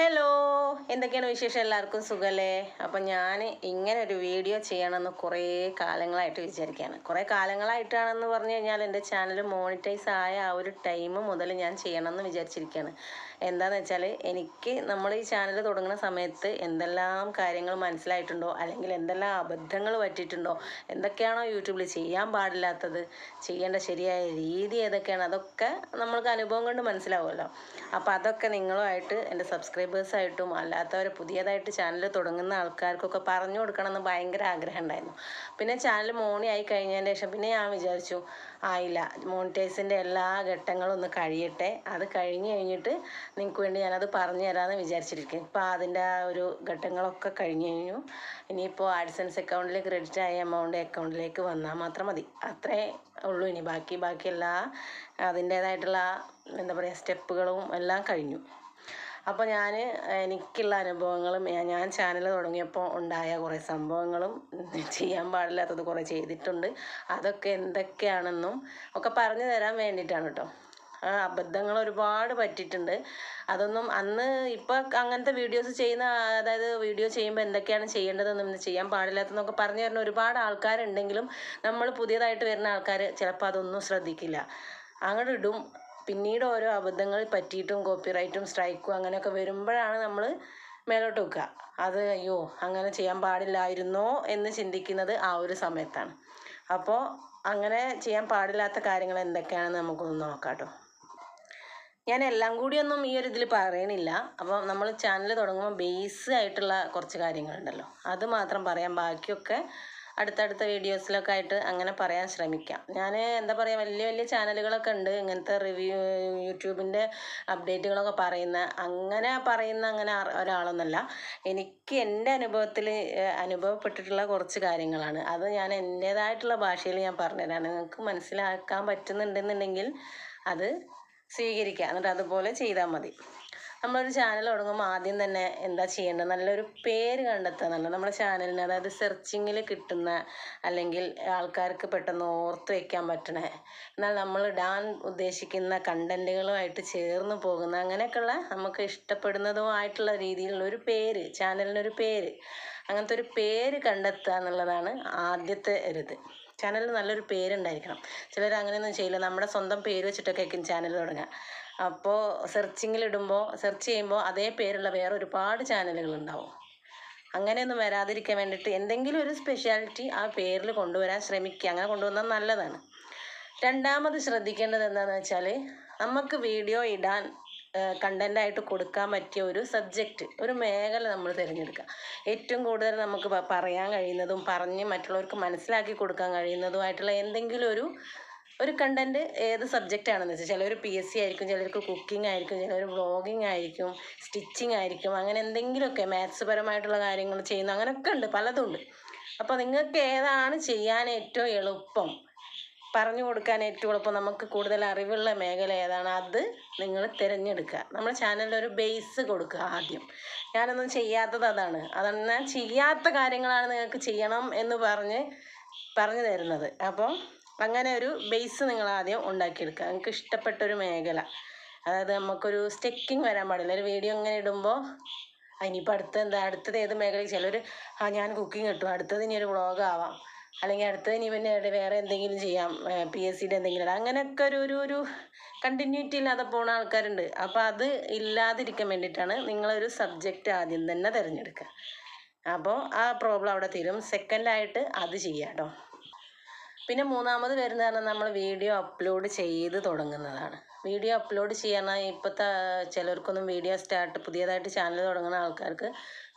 Hello. എന്തൊക്കെയാണ് വിശേഷം? എല്ലാവർക്കും സുഖല്ലേ? അപ്പം ഞാൻ ഇങ്ങനെ ഒരു വീഡിയോ ചെയ്യണമെന്ന് കുറേ കാലങ്ങളായിട്ട് വിചാരിക്കുകയാണ് കുറേ കാലങ്ങളായിട്ടാണെന്ന് പറഞ്ഞു കഴിഞ്ഞാൽ എന്റെ ചാനൽ മോണിറ്റൈസ് ആയ ആ ഒരു ടൈം മുതൽ ഞാൻ ചെയ്യണമെന്ന് വിചാരിച്ചിരിക്കുകയാണ് എന്താന്ന് വെച്ചാൽ എനിക്ക് നമ്മൾ ഈ ചാനൽ തുടങ്ങുന്ന സമയത്ത് എന്തെല്ലാം കാര്യങ്ങൾ മനസ്സിലായിട്ടുണ്ടോ? അല്ലെങ്കിൽ എന്തെല്ലാം അബദ്ധങ്ങൾ പറ്റിയിട്ടുണ്ടോ? എന്തൊക്കെയാണോ യൂട്യൂബിൽ ചെയ്യാൻ പാടില്ലാത്തത്? ചെയ്യേണ്ട ശരിയായ രീതി ഏതൊക്കെയാണ്? അതൊക്കെ നമ്മൾക്ക് അനുഭവം കൊണ്ട് മനസ്സിലാവുമല്ലോ. അപ്പോൾ അതൊക്കെ നിങ്ങളുമായിട്ട് എന്റെ സബ്സ്ക്രൈബേഴ്സായിട്ടും അല്ലാത്തവർ പുതിയതായിട്ട് ചാനൽ തുടങ്ങുന്ന ആൾക്കാർക്കൊക്കെ പറഞ്ഞു കൊടുക്കണമെന്ന് ഭയങ്കര ആഗ്രഹം ഉണ്ടായിരുന്നു. പിന്നെ ചാനൽ മോണി ആയി കഴിഞ്ഞതിന് ശേഷം പിന്നെ ഞാൻ വിചാരിച്ചു ആയില്ല മോണിറ്റൈസിന്റെ എല്ലാ ഘട്ടങ്ങളും ഒന്ന് കഴിയട്ടെ. അത് കഴിഞ്ഞ് കഴിഞ്ഞിട്ട് നിങ്ങൾക്ക് വേണ്ടി ഞാനത് പറഞ്ഞു തരാമെന്ന് വിചാരിച്ചിരിക്കും. ഇപ്പോൾ അതിന്റെ ആ ഒരു ഘട്ടങ്ങളൊക്കെ കഴിഞ്ഞ് കഴിഞ്ഞു. ഇനിയിപ്പോൾ ആഡ്സൻസ് അക്കൗണ്ടിൽ ക്രെഡിറ്റ് ആയ എമൗണ്ട് അക്കൗണ്ടിലേക്ക് വന്നാൽ മാത്രം മതി. അത്രേ ഉള്ളൂ ഇനി. ബാക്കി ബാക്കി എല്ലാ അതിന്റേതായിട്ടുള്ള എന്താ പറയുക സ്റ്റെപ്പുകളും എല്ലാം കഴിഞ്ഞു. അപ്പോൾ ഞാൻ എനിക്കുള്ള അനുഭവങ്ങളും ഞാൻ- ചാനൽ തുടങ്ങിയപ്പോൾ ഉണ്ടായ കുറേ സംഭവങ്ങളും ചെയ്യാൻ പാടില്ലാത്തത് കുറേ ചെയ്തിട്ടുണ്ട്. അതൊക്കെ എന്തൊക്കെയാണെന്നും ഒക്കെ പറഞ്ഞു തരാൻ വേണ്ടിയിട്ടാണ് കേട്ടോ അബദ്ധങ്ങൾ ഒരുപാട് പറ്റിയിട്ടുണ്ട്. അതൊന്നും അന്ന് ഇപ്പോൾ അങ്ങനത്തെ വീഡിയോസ് ചെയ്യുന്ന അതായത് വീഡിയോ ചെയ്യുമ്പോൾ എന്തൊക്കെയാണ് ചെയ്യേണ്ടതെന്നും ചെയ്യാൻ പാടില്ലാത്തതെന്നൊക്കെ പറഞ്ഞു തരുന്ന ഒരുപാട് ആൾക്കാരുണ്ടെങ്കിലും നമ്മൾ പുതിയതായിട്ട് വരുന്ന ആൾക്കാർ ചിലപ്പോൾ അതൊന്നും ശ്രദ്ധിക്കില്ല. അങ്ങോട്ട് ഇടും. പിന്നീട് ഓരോ അബദ്ധങ്ങൾ പറ്റിയിട്ടും കോപ്പിറൈറ്റും സ്ട്രൈക്കും അങ്ങനെയൊക്കെ വരുമ്പോഴാണ് നമ്മൾ മേലോട്ട് വെക്കുക. അത് അയ്യോ അങ്ങനെ ചെയ്യാൻ പാടില്ലായിരുന്നോ എന്ന് ചിന്തിക്കുന്നത് ആ ഒരു സമയത്താണ്. അപ്പോൾ അങ്ങനെ ചെയ്യാൻ പാടില്ലാത്ത കാര്യങ്ങൾ എന്തൊക്കെയാണെന്ന് നമുക്കൊന്ന് നോക്കാം കേട്ടോ. ഞാൻ എല്ലാം കൂടിയൊന്നും ഈ ഒരു ഇതിൽ പറയണില്ല. അപ്പോൾ നമ്മൾ ചാനൽ തുടങ്ങുമ്പോൾ ബേസ് ആയിട്ടുള്ള കുറച്ച് കാര്യങ്ങളുണ്ടല്ലോ. അത് മാത്രം പറയാം. ബാക്കിയൊക്കെ അടുത്തടുത്ത വീഡിയോസിലൊക്കെ ആയിട്ട് അങ്ങനെ പറയാൻ ശ്രമിക്കാം. ഞാൻ എന്താ പറയുക വലിയ വലിയ ചാനലുകളൊക്കെ ഉണ്ട്. ഇങ്ങനത്തെ റിവ്യൂ യൂട്യൂബിന്റെ അപ്ഡേറ്റുകളൊക്കെ പറയുന്ന അങ്ങനെ പറയുന്ന അങ്ങനെ ഒരാളൊന്നല്ല. എനിക്ക് എന്റെ അനുഭവത്തിൽ അനുഭവപ്പെട്ടിട്ടുള്ള കുറച്ച് കാര്യങ്ങളാണ്. അത് ഞാൻ എന്റേതായിട്ടുള്ള ഭാഷയിൽ ഞാൻ പറഞ്ഞുതരാം. നിങ്ങൾക്ക് മനസ്സിലാക്കാൻ പറ്റുന്നുണ്ടെന്നുണ്ടെങ്കിൽ അത് സ്വീകരിക്കുക എന്നിട്ട് അതുപോലെ ചെയ്താൽ മതി. നമ്മളൊരു ചാനൽ തുടങ്ങുമ്പോൾ ആദ്യം തന്നെ എന്താ ചെയ്യേണ്ടത്? നല്ലൊരു പേര് കണ്ടെത്തുക. എന്നുള്ളത് നമ്മുടെ ചാനലിന് അതായത് സെർച്ചിങ്ങിൽ കിട്ടുന്ന അല്ലെങ്കിൽ ആൾക്കാർക്ക് പെട്ടെന്ന് ഓർത്ത് വയ്ക്കാൻ പറ്റണ എന്നാൽ നമ്മൾ ഡാൻ ഉദ്ദേശിക്കുന്ന കണ്ടന്റുകളുമായിട്ട് ചേർന്ന് പോകുന്ന അങ്ങനെയൊക്കെയുള്ള നമുക്ക് ഇഷ്ടപ്പെടുന്നതുമായിട്ടുള്ള രീതിയിലുള്ള ഒരു പേര് ചാനലിനൊരു പേര്. അങ്ങനത്തെ ഒരു പേര് കണ്ടെത്തുക എന്നുള്ളതാണ് ആദ്യത്തെ ഒരിത് ചാനലിന് നല്ലൊരു പേരുണ്ടായിരിക്കണം. ചിലർ അങ്ങനെയൊന്നും ചെയ്യില്ല. നമ്മുടെ സ്വന്തം പേര് വെച്ചിട്ടൊക്കെ ആയിരിക്കും ചാനൽ തുടങ്ങുക. അപ്പോൾ സെർച്ചിങ്ങിൽ ഇടുമ്പോൾ സെർച്ച് ചെയ്യുമ്പോൾ അതേ പേരുള്ള വേറെ ഒരുപാട് ചാനലുകൾ ഉണ്ടാവും അങ്ങനെയൊന്നും വരാതിരിക്കാൻ വേണ്ടിയിട്ട് എന്തെങ്കിലും ഒരു സ്പെഷ്യാലിറ്റി ആ പേരിൽ കൊണ്ടുവരാൻ ശ്രമിക്കുക. അങ്ങനെ കൊണ്ടുവന്നാൽ നല്ലതാണ്. രണ്ടാമത് ശ്രദ്ധിക്കേണ്ടത് എന്താണെന്ന് വെച്ചാൽ നമുക്ക് വീഡിയോ ഇടാൻ കണ്ടന്റായിട്ട് കൊടുക്കാൻ പറ്റിയ ഒരു സബ്ജക്റ്റ് ഒരു മേഖല നമ്മൾ തിരഞ്ഞെടുക്കുക. ഏറ്റവും കൂടുതൽ നമുക്ക് പറയാൻ കഴിയുന്നതും പറഞ്ഞ് മറ്റുള്ളവർക്ക് മനസ്സിലാക്കി കൊടുക്കാൻ കഴിയുന്നതുമായിട്ടുള്ള എന്തെങ്കിലും ഒരു ഒരു കണ്ടന്റ് ഏത് സബ്ജക്റ്റ് ആണെന്ന് വെച്ചാൽ ചിലർ പി എസ് സി ആയിരിക്കും ചിലർക്ക് കുക്കിംഗ് ആയിരിക്കും ചിലർ വ്ളോഗിങ് ആയിരിക്കും സ്റ്റിച്ചിങ് ആയിരിക്കും അങ്ങനെ എന്തെങ്കിലുമൊക്കെ മാത്സ് പരമായിട്ടുള്ള കാര്യങ്ങൾ ചെയ്യുന്ന അങ്ങനെയൊക്കെ ഉണ്ട് പലതും ഉണ്ട് അപ്പോൾ നിങ്ങൾക്ക് ഏതാണ് ചെയ്യാൻ ഏറ്റവും എളുപ്പം? പറഞ്ഞു കൊടുക്കാൻ ഏറ്റവും എളുപ്പം നമുക്ക് കൂടുതൽ അറിവുള്ള മേഖല ഏതാണ് അത് നിങ്ങൾ തിരഞ്ഞെടുക്കുക. നമ്മുടെ ചാനലിൽ ഒരു ബേസ് കൊടുക്കുക ആദ്യം. ഞാനൊന്നും ചെയ്യാത്തത് അതാണ്. അതാണ് ഞാൻ ചെയ്യാത്ത കാര്യങ്ങളാണ് നിങ്ങൾക്ക് ചെയ്യണം എന്ന് പറഞ്ഞ് പറഞ്ഞു തരുന്നത്. അപ്പോൾ അങ്ങനെ ഒരു ബേസ് നിങ്ങൾ ആദ്യം ഉണ്ടാക്കിയെടുക്കുക. നിങ്ങൾക്ക് ഇഷ്ടപ്പെട്ട ഒരു മേഖല. അതായത് നമുക്കൊരു സ്റ്റെക്കിങ് വരാൻ പാടില്ല. ഒരു വീഡിയോ ഇങ്ങനെ ഇടുമ്പോൾ ഇനിയിപ്പോൾ അടുത്ത എന്താ അടുത്തത് ഏത് മേഖലയിൽ ചിലർ ആ ഞാൻ കുക്കിംഗ് കിട്ടും അടുത്തത് ഇനി ഒരു വ്ളോഗ് ആവാം. അല്ലെങ്കിൽ അടുത്തത് ഇനി പിന്നെ വേറെ എന്തെങ്കിലും ചെയ്യാം. പി എസ് സിയുടെ എന്തെങ്കിലും ഇടാം. അങ്ങനെയൊക്കെ ഒരു ഒരു ഒരു കണ്ടിന്യൂറ്റി ഇല്ലാതെ പോകുന്ന ആൾക്കാരുണ്ട്. അപ്പോൾ അത് ഇല്ലാതിരിക്കാൻ വേണ്ടിയിട്ടാണ് നിങ്ങളൊരു സബ്ജക്റ്റ് ആദ്യം തന്നെ തിരഞ്ഞെടുക്കുക. അപ്പോൾ ആ പ്രോബ്ലം അവിടെ തീരും. സെക്കൻഡായിട്ട് അത് ചെയ്യാം കേട്ടോ പിന്നെ മൂന്നാമത് വരുന്നത് നമ്മൾ വീഡിയോ അപ്ലോഡ് ചെയ്ത് തുടങ്ങുന്നതാണ്. വീഡിയോ അപ്ലോഡ് ചെയ്യാനായി ഇപ്പോഴത്തെ ചിലർക്കൊന്നും വീഡിയോ സ്റ്റാർട്ട് പുതിയതായിട്ട് ചാനൽ തുടങ്ങുന്ന ആൾക്കാർക്ക്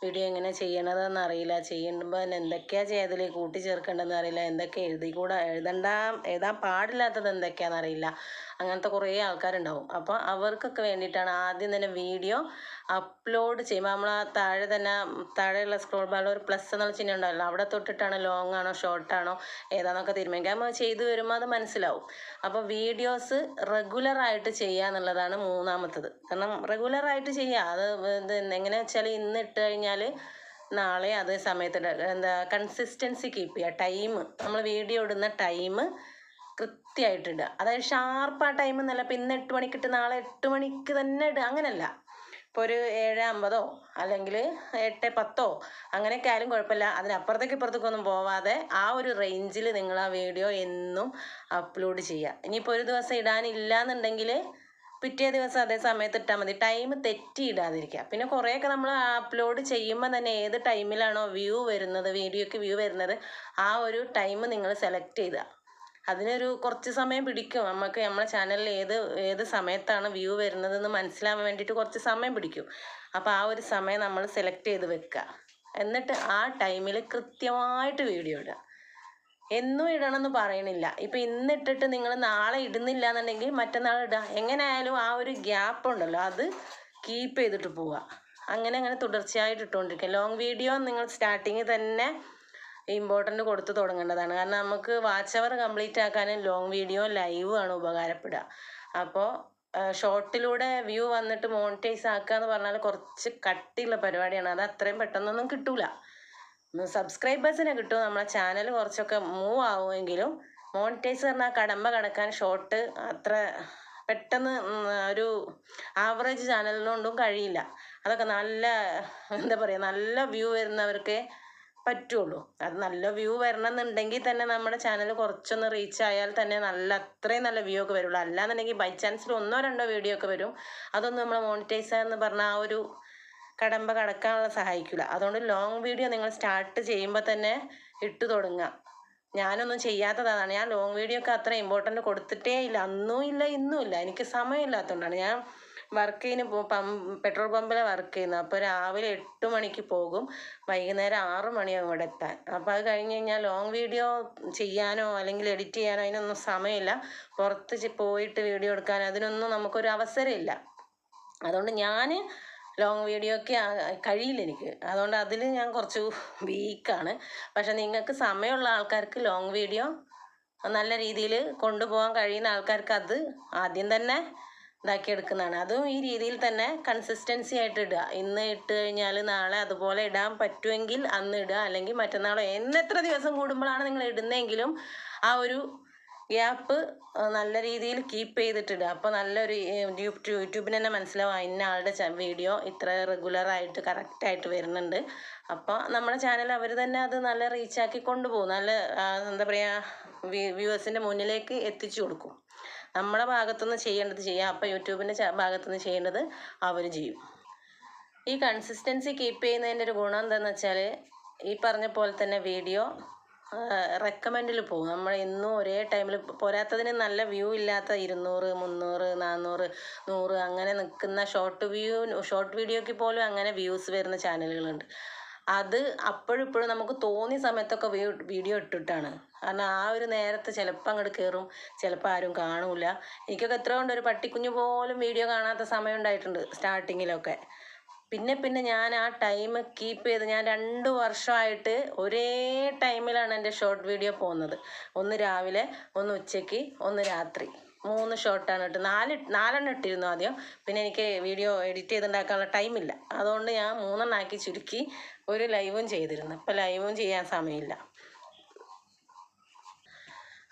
വീഡിയോ എങ്ങനെ ചെയ്യണതെന്ന് അറിയില്ല. ചെയ്യുമ്പോൾ എന്തൊക്കെയാണ് ചെയ്തതിൽ കൂട്ടിച്ചേർക്കേണ്ടതെന്ന് അറിയില്ല. എന്തൊക്കെ എഴുതി കൂടെ എഴുതണ്ട എഴുതാൻ പാടില്ലാത്തത് എന്തൊക്കെയാണെന്ന് അറിയില്ല. അങ്ങനത്തെ കുറേ ആൾക്കാരുണ്ടാവും. അപ്പോൾ അവർക്കൊക്കെ വേണ്ടിയിട്ടാണ് ആദ്യം തന്നെ വീഡിയോ അപ്ലോഡ് ചെയ്യുമ്പോൾ നമ്മൾ ആ താഴെ തന്നെ താഴെയുള്ള സ്ക്രോൾ ബാറിൽ ഒരു പ്ലസ് എന്നുള്ള ചിഹ്നം ഉണ്ടാവില്ല അവിടെ തൊട്ടിട്ടാണ് ലോങ് ആണോ ഷോർട്ട് ആണോ ഏതാണെന്നൊക്കെ തീരുമാനിക്കുക. നമ്മൾ ചെയ്ത് വരുമ്പോൾ അത് മനസ്സിലാവും. അപ്പോൾ വീഡിയോസ് റെഗുലറായിട്ട് ചെയ്യുക എന്നുള്ളതാണ് മൂന്നാമത്തത്. കാരണം റെഗുലറായിട്ട് ചെയ്യുക. അത് എങ്ങനെ വെച്ചാൽ ഇന്ന് ഇട്ട് കഴിഞ്ഞാൽ നാളെ അതേ സമയത്ത് എന്താ കൺസിസ്റ്റൻസി കീപ്പ് ചെയ്യുക. ടൈം നമ്മൾ വീഡിയോ ഇടുന്ന ടൈം കൃത്യമായിട്ടിടുക അതായത് ഷാർപ്പ് ആ ടൈം എന്നല്ല. ഇപ്പം ഇന്ന് എട്ട് മണിക്ക് ഇട്ട് നാളെ എട്ട് മണിക്ക് തന്നെ ഇടുക. അങ്ങനല്ല. ഇപ്പോൾ ഒരു ഏഴ് അമ്പതോ അല്ലെങ്കിൽ എട്ട് പത്തോ അങ്ങനെയൊക്കെ ആയാലും കുഴപ്പമില്ല. അതിനപ്പുറത്തേക്ക് ഇപ്പുറത്തേക്ക് ഒന്നും പോവാതെ ആ ഒരു റേഞ്ചിൽ നിങ്ങൾ ആ വീഡിയോ എന്നും അപ്ലോഡ് ചെയ്യുക. ഇനിയിപ്പോൾ ഒരു ദിവസം ഇടാനില്ല എന്നുണ്ടെങ്കിൽ പിറ്റേ ദിവസം അതേ സമയത്ത് ഇട്ടാൽ മതി. ടൈം തെറ്റി ഇടാതിരിക്കുക. പിന്നെ കുറേയൊക്കെ നമ്മൾ അപ്ലോഡ് ചെയ്യുമ്പോൾ തന്നെ ഏത് ടൈമിലാണോ വ്യൂ വരുന്നത് വീഡിയോയ്ക്ക് വ്യൂ വരുന്നത് ആ ഒരു ടൈം നിങ്ങൾ സെലക്ട് ചെയ്യുക അതിനൊരു കുറച്ച് സമയം പിടിക്കും. നമുക്ക് നമ്മുടെ ചാനലിൽ ഏത് ഏത് സമയത്താണ് വ്യൂ വരുന്നതെന്ന് മനസ്സിലാവാൻ വേണ്ടിയിട്ട് കുറച്ച് സമയം പിടിക്കും. അപ്പോൾ ആ ഒരു സമയം നമ്മൾ സെലക്ട് ചെയ്ത് വെക്കുക എന്നിട്ട് ആ ടൈമിൽ കൃത്യമായിട്ട് വീഡിയോ ഇടുക. എന്നും ഇടണമെന്ന് പറയണില്ല. ഇപ്പം ഇന്നിട്ടിട്ട് നിങ്ങൾ നാളെ ഇടുന്നില്ല എന്നുണ്ടെങ്കിൽ മറ്റന്നാൾ ഇടുക എങ്ങനെയായാലും ആ ഒരു ഗ്യാപ്പ് ഉണ്ടല്ലോ അത് കീപ്പ് ചെയ്തിട്ട് പോവുക. അങ്ങനെ അങ്ങനെ തുടർച്ചയായിട്ട് ഇട്ടുകൊണ്ടിരിക്കുക. ലോങ് വീഡിയോ നിങ്ങൾ സ്റ്റാർട്ടിങ്ങിൽ തന്നെ ഇമ്പോർട്ടന്റ് കൊടുത്തു തുടങ്ങേണ്ടതാണ്. കാരണം നമുക്ക് വാച്ച് അവർ കംപ്ലീറ്റ് ആക്കാനും ലോങ് വീഡിയോ ലൈവ് ആണ് ഉപകാരപ്പെടുക. അപ്പോൾ ഷോർട്ടിലൂടെ വ്യൂ വന്നിട്ട് മോണിറ്റൈസ് ആക്കുക എന്ന് പറഞ്ഞാൽ കുറച്ച് കട്ടിയുള്ള പരിപാടിയാണ്. അത് അത്രയും പെട്ടെന്നൊന്നും കിട്ടൂല. സബ്സ്ക്രൈബേഴ്സിനെ കിട്ടും. നമ്മളെ ചാനൽ കുറച്ചൊക്കെ മൂവ് ആവുമെങ്കിലും മോണിറ്റൈസ് പറഞ്ഞാൽ കടമ്പ കടക്കാൻ ഷോർട്ട് അത്ര പെട്ടെന്ന് ഒരു ആവറേജ് ചാനലിനൊണ്ടും കഴിയില്ല. അതൊക്കെ നല്ല എന്താ പറയുക നല്ല വ്യൂ വരുന്നവർക്ക് പറ്റുള്ളൂ. അത് നല്ല വ്യൂ വരണം എന്നുണ്ടെങ്കിൽ തന്നെ നമ്മുടെ ചാനൽ കുറച്ചൊന്ന് റീച്ച് ആയാൽ തന്നെ നല്ല അത്രയും നല്ല വ്യൂ ഒക്കെ വരുള്ളൂ. അല്ലാന്നുണ്ടെങ്കിൽ ബൈ ചാൻസിൽ ഒന്നോ രണ്ടോ വീഡിയോ ഒക്കെ വരും. അതൊന്നും നമ്മൾ മോണിറ്റൈസ് എന്ന് പറഞ്ഞ ആ ഒരു കടമ്പ കടക്കാനുള്ള സഹായിക്കില്ല അതുകൊണ്ട് ലോങ് വീഡിയോ നിങ്ങൾ സ്റ്റാർട്ട് ചെയ്യുമ്പോൾ തന്നെ ഇട്ട് തുടങ്ങുക. ഞാനൊന്നും ചെയ്യാത്തതാണ്. ഞാൻ ലോങ് വീഡിയോ ഒക്കെ അത്ര ഇമ്പോർട്ടന്റ് കൊടുത്തിട്ടേ ഇല്ല. അന്നും ഇല്ല ഇന്നും ഇല്ല. എനിക്ക് സമയമില്ലാത്തതുകൊണ്ടാണ്. ഞാൻ വർക്ക് പം പെട്രോൾ പമ്പിലെ വർക്ക് ചെയ്യുന്നത് അപ്പോൾ രാവിലെ എട്ട് മണിക്ക് പോകും. വൈകുന്നേരം ആറ് മണിയാകും ഇവിടെ എത്താൻ. അപ്പോൾ അത് കഴിഞ്ഞ് കഴിഞ്ഞാൽ ലോങ് വീഡിയോ ചെയ്യാനോ അല്ലെങ്കിൽ എഡിറ്റ് ചെയ്യാനോ അതിനൊന്നും സമയമില്ല. പുറത്ത് പോയിട്ട് വീഡിയോ എടുക്കാൻ അതിനൊന്നും നമുക്കൊരു അവസരമില്ല. അതുകൊണ്ട് ഞാൻ ലോങ് ഒക്കെ കഴിയില്ല എനിക്ക്. അതുകൊണ്ട് അതിൽ ഞാൻ കുറച്ച് വീക്കാണ് പക്ഷെ നിങ്ങൾക്ക് സമയമുള്ള ആൾക്കാർക്ക് ലോങ് വീഡിയോ നല്ല രീതിയിൽ കൊണ്ടുപോകാൻ കഴിയുന്ന ആൾക്കാർക്ക് അത് ആദ്യം തന്നെ ഇതാക്കി എടുക്കുന്നതാണ്. അതും ഈ രീതിയിൽ തന്നെ കൺസിസ്റ്റൻസി ആയിട്ട് ഇടുക. ഇന്ന് ഇട്ട് കഴിഞ്ഞാൽ നാളെ അതുപോലെ ഇടാൻ പറ്റുമെങ്കിൽ അന്ന് ഇടുക. അല്ലെങ്കിൽ മറ്റന്നാളോ എന്നെത്ര ദിവസം കൂടുമ്പോഴാണ് നിങ്ങൾ ഇടുന്നതെങ്കിലും ആ ഒരു ഗ്യാപ്പ് നല്ല രീതിയിൽ കീപ്പ് ചെയ്തിട്ടിടുക. അപ്പോൾ നല്ലൊരു യൂട്യൂബിന് തന്നെ മനസ്സിലാവും ഇന്ന ആളുടെ വീഡിയോ ഇത്ര റെഗുലറായിട്ട് കറക്റ്റായിട്ട് വരുന്നുണ്ട്. അപ്പോൾ നമ്മുടെ ചാനൽ അവർ തന്നെ അത് നല്ല റീച്ചാക്കി കൊണ്ടുപോകും. നല്ല എന്താ പറയുക വ്യൂവേഴ്സിന്റെ മുന്നിലേക്ക് എത്തിച്ചു കൊടുക്കും. നമ്മുടെ ഭാഗത്തുനിന്ന് ചെയ്യേണ്ടത് ചെയ്യാം. അപ്പോൾ യൂട്യൂബിന്റെ ഭാഗത്തുനിന്ന് ചെയ്യേണ്ടത് അവർ ചെയ്യും. ഈ കൺസിസ്റ്റൻസി കീപ്പ് ചെയ്യുന്നതിന്റെ ഒരു ഗുണം എന്താണെന്ന് വെച്ചാൽ ഈ പറഞ്ഞ പോലെ തന്നെ വീഡിയോ റെക്കമെൻഡിൽ പോകും. നമ്മൾ ഇന്നും ഒരേ ടൈമിൽ പോരാത്തതിന് നല്ല വ്യൂ ഇല്ലാത്ത ഇരുന്നൂറ് മുന്നൂറ് നാന്നൂറ് നൂറ് അങ്ങനെ നിൽക്കുന്ന ഷോർട്ട് വ്യൂ ഷോർട്ട് വീഡിയോയ്ക്ക് പോലും അങ്ങനെ വ്യൂസ് വരുന്ന ചാനലുകളുണ്ട് അത് അപ്പോഴിപ്പോഴും നമുക്ക് തോന്നിയ സമയത്തൊക്കെ വീഡിയോ ഇട്ടിട്ടാണ്. കാരണം ആ ഒരു നേരത്തെ ചിലപ്പോൾ അങ്ങോട്ട് കയറും ചിലപ്പോൾ ആരും കാണൂല. എനിക്കൊക്കെ എത്ര കൊണ്ട് ഒരു പട്ടിക്കുഞ്ഞു പോലും വീഡിയോ കാണാത്ത സമയം ഉണ്ടായിട്ടുണ്ട് സ്റ്റാർട്ടിങ്ങിലൊക്കെ. പിന്നെ പിന്നെ ഞാൻ ആ ടൈം കീപ്പ് ചെയ്ത് ഞാൻ രണ്ട് വർഷമായിട്ട് ഒരേ ടൈമിലാണ് എന്റെ ഷോർട്ട് വീഡിയോ പോകുന്നത് ഒന്ന് രാവിലെ ഒന്ന് ഉച്ചയ്ക്ക് ഒന്ന് രാത്രി. മൂന്ന് ഷോർട്ടാണ് ഇട്ട് നാല് നാലെണ്ണം ഇട്ടിരുന്നു ആദ്യം. പിന്നെ എനിക്ക് വീഡിയോ എഡിറ്റ് ചെയ്തുണ്ടാക്കാനുള്ള ടൈമില്ല അതുകൊണ്ട് ഞാൻ മൂന്നെണ്ണം ആക്കി ചുരുക്കി ഒരു ലൈവും ചെയ്തിരുന്നു. ഇപ്പം ലൈവും ചെയ്യാൻ സമയമില്ല.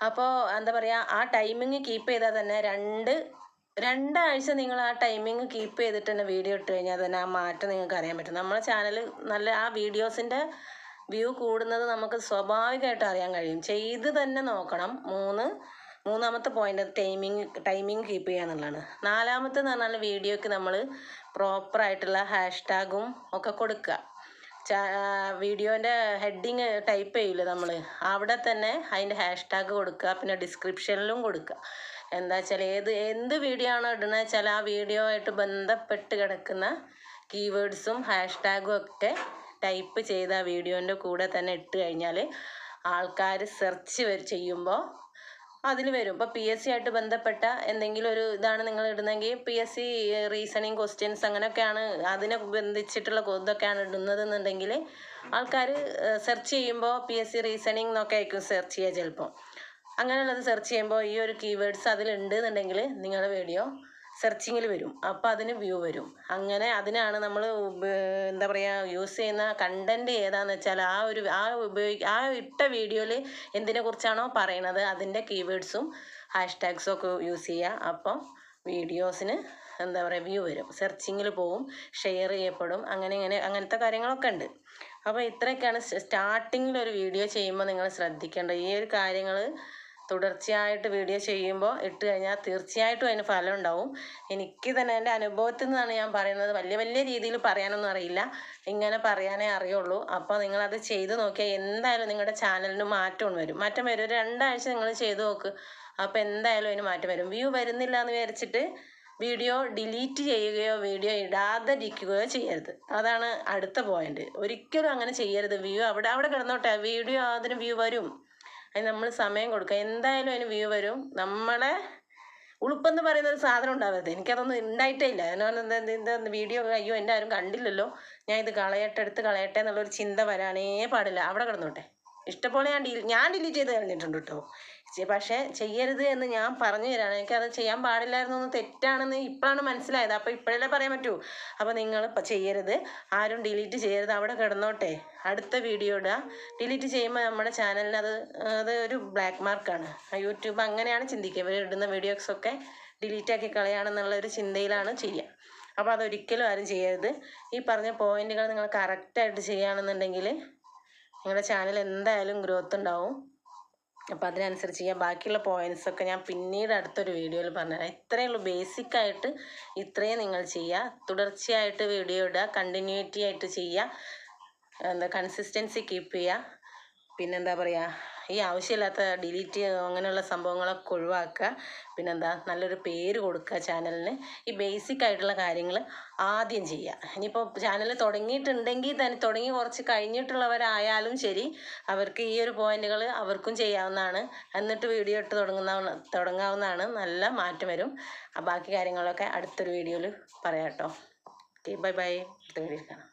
അപ്പോൾ എന്താ പറയുക ആ ടൈമിങ് കീപ്പ് ചെയ്താൽ തന്നെ രണ്ട് രണ്ടാഴ്ച നിങ്ങൾ ആ ടൈമിങ് കീപ്പ് ചെയ്തിട്ട് തന്നെ വീഡിയോ ഇട്ട് കഴിഞ്ഞാൽ തന്നെ ആ മാറ്റം നിങ്ങൾക്ക് അറിയാൻ പറ്റും. നമ്മളെ ചാനൽ നല്ല ആ വീഡിയോസിന്റെ വ്യൂ കൂടുന്നത് നമുക്ക് സ്വാഭാവികമായിട്ട് അറിയാൻ കഴിയും. ചെയ്ത് തന്നെ നോക്കണം. മൂന്ന് മൂന്നാമത്തെ പോയിന്റ് ടൈമിങ് ടൈമിങ് കീപ്പ് ചെയ്യുക എന്നുള്ളതാണ്. നാലാമത്തെ എന്ന് പറഞ്ഞാൽ വീഡിയോക്ക് നമ്മൾ പ്രോപ്പറായിട്ടുള്ള ഹാഷ്ടാഗും ഒക്കെ കൊടുക്കുക. വീഡിയോന്റെ ഹെഡിങ് ടൈപ്പ് ചെയ്യില്ലേ നമ്മൾ അവിടെ തന്നെ അതിന്റെ ഹാഷ്ടാഗ് കൊടുക്കുക പിന്നെ ഡിസ്ക്രിപ്ഷനിലും കൊടുക്കുക. എന്താ വെച്ചാൽ ഏത് എന്ത് വീഡിയോ ആണോ ഇടുന്നത് വെച്ചാൽ ആ വീഡിയോ ആയിട്ട് ബന്ധപ്പെട്ട് കിടക്കുന്ന കീവേഡ്സും ഹാഷ്ടാഗും ഒക്കെ ടൈപ്പ് ചെയ്ത വീഡിയോന്റെ കൂടെ തന്നെ ഇട്ട് കഴിഞ്ഞാൽ ആൾക്കാർ സെർച്ച് ചെയ്യുമ്പോൾ അതിൽ വരും. ഇപ്പോൾ പി എസ് സി ആയിട്ട് ബന്ധപ്പെട്ട എന്തെങ്കിലും ഒരു ഇതാണ് നിങ്ങൾ ഇടുന്നതെങ്കിൽ P S C reasoning questions അങ്ങനെയൊക്കെയാണ് അതിനെ ബന്ധിച്ചിട്ടുള്ള ഇതൊക്കെയാണ് ഇടുന്നത് എന്നുണ്ടെങ്കിൽ ആൾക്കാർ സെർച്ച് ചെയ്യുമ്പോൾ പി എസ് സി റീസണിങ് എന്നൊക്കെ ആയിരിക്കും സെർച്ച് ചെയ്യുക ചിലപ്പോൾ. അങ്ങനെയുള്ളത് സെർച്ച് ചെയ്യുമ്പോൾ ഈ ഒരു കീവേഡ്സ് അതിലുണ്ട് എന്നുണ്ടെങ്കിൽ നിങ്ങളുടെ വീഡിയോ സെർച്ചിങ്ങിൽ വരും. അപ്പം അതിന് വ്യൂ വരും. അങ്ങനെ അതിനാണ് നമ്മൾ എന്താ പറയുക യൂസ് ചെയ്യുന്ന കണ്ടന്റ് ഏതാണെന്ന് വെച്ചാൽ ആ ഒരു ആ ഉപയോഗി ആ ഇട്ട വീഡിയോയിൽ എന്തിനെ കുറിച്ചാണോ പറയണത് അതിന്റെ കീവേഡ്സും ഹാഷ്ടാഗ്സും ഒക്കെ യൂസ് ചെയ്യുക. അപ്പം വീഡിയോസിന് എന്താ പറയുക വ്യൂ വരും. സെർച്ചിങ്ങിൽ പോവും ഷെയർ ചെയ്യപ്പെടും. അങ്ങനെ ഇങ്ങനെ അങ്ങനത്തെ കാര്യങ്ങളൊക്കെ ഉണ്ട്. അപ്പോൾ ഇത്രയൊക്കെയാണ് സ്റ്റാർട്ടിങ്ങിൽ ഒരു വീഡിയോ ചെയ്യുമ്പോൾ നിങ്ങൾ ശ്രദ്ധിക്കേണ്ടത് ഈ ഒരു കാര്യങ്ങൾ തുടർച്ചയായിട്ട് വീഡിയോ ചെയ്യുമ്പോൾ ഇട്ട് കഴിഞ്ഞാൽ തീർച്ചയായിട്ടും അതിന് ഫലം ഉണ്ടാവും. എനിക്ക് തന്നെ എന്റെ അനുഭവത്തിൽ നിന്നാണ് ഞാൻ പറയുന്നത്. വലിയ വലിയ രീതിയിൽ പറയാനൊന്നും അറിയില്ല. ഇങ്ങനെ പറയാനേ അറിയുള്ളൂ. അപ്പോൾ നിങ്ങളത് ചെയ്ത് നോക്കിയാൽ എന്തായാലും നിങ്ങളുടെ ചാനലിന് മാറ്റം വരും. മാറ്റം വരും. ഒരു രണ്ടാഴ്ച നിങ്ങൾ ചെയ്ത് നോക്ക്. അപ്പോൾ എന്തായാലും അതിന് മാറ്റം വരും. വ്യൂ വരുന്നില്ല എന്ന് വിചാരിച്ചിട്ട് വീഡിയോ ഡിലീറ്റ് ചെയ്യുകയോ വീഡിയോ ഇടാതിരിക്കുകയോ ചെയ്യരുത്. അതാണ് അടുത്ത പോയിന്റ്. ഒരിക്കലും അങ്ങനെ ചെയ്യരുത്. വ്യൂ അവിടെ അവിടെ കിടന്നോട്ടെ. വീഡിയോ അതിന് വ്യൂ വരും. അതിന് നമ്മൾ സമയം കൊടുക്കുക. എന്തായാലും അതിന് വ്യൂ വരും. നമ്മളെ ഉളുപ്പെന്ന് പറയുന്ന ഒരു സാധനം ഉണ്ടാവരുത്. എനിക്കതൊന്നും ഉണ്ടായിട്ടേ ഇല്ല എന്താ വീഡിയോ അയ്യോ എന്റെ ആരും കണ്ടില്ലല്ലോ. ഞാൻ ഇത് കളയട്ടെ എടുത്ത് കളയട്ടെ എന്നുള്ളൊരു ചിന്ത വരാനേ പാടില്ല. അവിടെ കിടന്നോട്ടെ. ഇഷ്ടപോലെ ഞാൻ ഡീൽ ഞാൻ ഡിലീറ്റ് ചെയ്ത് കളഞ്ഞിട്ടുണ്ട് കേട്ടോ. പക്ഷേ ചെയ്യരുത് എന്ന് ഞാൻ പറഞ്ഞു തരാണ്. എനിക്കത് ചെയ്യാൻ പാടില്ലായിരുന്നു എന്ന് തെറ്റാണെന്ന് ഇപ്പോഴാണ് മനസ്സിലായത്. അപ്പോൾ ഇപ്പോഴല്ലേ പറയാൻ പറ്റൂ. അപ്പോൾ നിങ്ങൾ ചെയ്യരുത്. ആരും ഡിലീറ്റ് ചെയ്യരുത്. അവിടെ കിടന്നോട്ടെ. അടുത്ത വീഡിയോ ഇടുക ഡിലീറ്റ് ചെയ്യുമ്പോൾ നമ്മുടെ ചാനലിന് അത് അത് ഒരു ബ്ലാക്ക് മാർക്കാണ്. യൂട്യൂബ് അങ്ങനെയാണ് ചിന്തിക്കുക. ഇവർ ഇടുന്ന വീഡിയോസൊക്കെ ഡിലീറ്റ് ആക്കി കളയാണെന്നുള്ള ഒരു ചിന്തയിലാണ് ചെയ്യുക. അപ്പോൾ അതൊരിക്കലും ആരും ചെയ്യരുത്. ഈ പറഞ്ഞ പോയിന്റുകൾ നിങ്ങൾ കറക്റ്റായിട്ട് ചെയ്യുകയാണെന്നുണ്ടെങ്കിൽ നിങ്ങളുടെ ചാനൽ എന്തായാലും ഗ്രോത്ത് ഉണ്ടാവും. അപ്പോൾ അതിനനുസരിച്ച് ഞാൻ ബാക്കിയുള്ള പോയിന്റ്സ് ഒക്കെ ഞാൻ പിന്നീട് അടുത്തൊരു വീഡിയോയിൽ പറഞ്ഞുതരാം ഇത്രയേ ഉള്ളൂ. ബേസിക് ആയിട്ട് ഇത്രയും നിങ്ങൾ ചെയ്യുക തുടർച്ചയായിട്ട് വീഡിയോ ഇടുക. കണ്ടിന്യൂറ്റി ആയിട്ട് ചെയ്യുക എന്താ കൺസിസ്റ്റൻസി കീപ്പ് ചെയ്യുക പിന്നെന്താ പറയുക ഈ ആവശ്യമില്ലാത്ത ഡിലീറ്റ് അങ്ങനെയുള്ള സംഭവങ്ങളൊക്കെ ഒഴിവാക്കുക. പിന്നെന്താ നല്ലൊരു പേര് കൊടുക്കുക ചാനലിന്. ഈ ബേസിക് ആയിട്ടുള്ള കാര്യങ്ങൾ ആദ്യം ചെയ്യുക. ഇനിയിപ്പോൾ ചാനൽ തുടങ്ങിയിട്ടുണ്ടെങ്കിൽ തന്നെ തുടങ്ങി കുറച്ച് കഴിഞ്ഞിട്ടുള്ളവരായാലും ശരി അവർക്ക് ഈ ഒരു പോയിന്റുകൾ അവർക്കും ചെയ്യാവുന്നതാണ്. എന്നിട്ട് വീഡിയോ ഇട്ട് തുടങ്ങുന്ന തുടങ്ങാവുന്നതാണ്. നല്ല മാറ്റം വരും. ബാക്കി കാര്യങ്ങളൊക്കെ അടുത്തൊരു വീഡിയോയിൽ പറയാം കേട്ടോ. ഓക്കെ ബൈ ബൈ അടുത്ത വീഡിയോയിൽ കാണാം.